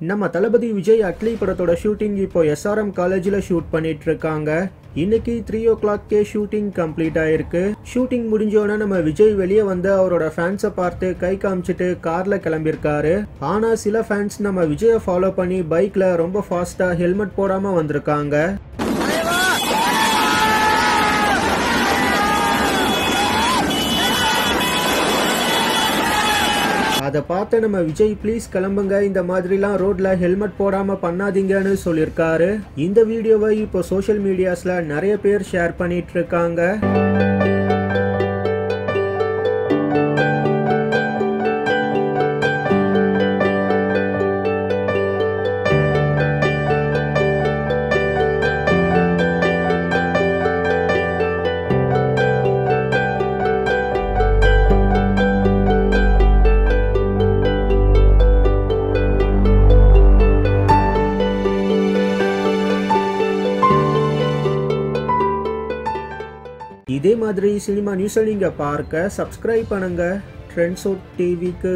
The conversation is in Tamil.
நம்ம தளபதி விஜய் அட்லி படத்தோட ஷூட்டிங் இப்போ எஸ்ஆர்எம் காலேஜில் ஷூட் பண்ணிட்டு இருக்காங்க இன்னைக்கு த்ரீ ஓ கிளாக்கே ஷூட்டிங் கம்ப்ளீட் ஆயிருக்கு. ஷூட்டிங் முடிஞ்சோடனே நம்ம விஜய் வெளியே வந்து அவரோட ஃபேன்ஸை பார்த்து கை காமிச்சிட்டு கார்ல கிளம்பியிருக்காரு. ஆனா சில ஃபேன்ஸ் நம்ம விஜயை ஃபாலோ பண்ணி பைக்ல ரொம்ப ஃபாஸ்டா ஹெல்மெட் போடாம வந்திருக்காங்க. அதை பார்த்து நம்ம விஜய் ப்ளீஸ் கிளம்புங்க. இந்த மாதிரிலாம் ரோட்ல ஹெல்மெட் போடாம பண்ணாதீங்கன்னு சொல்லியிருக்காரு. இந்த வீடியோவை இப்போ சோஷியல் மீடியாஸ்ல நிறைய பேர் ஷேர் பண்ணிட்டு இருக்காங்க. இதே மாதிரி சினிமா நியூஸை நீங்கள் பார்க்க சப்ஸ்கிரைப் பண்ணுங்க. ட்ரெண்ட்ஸோ டிவிக்கு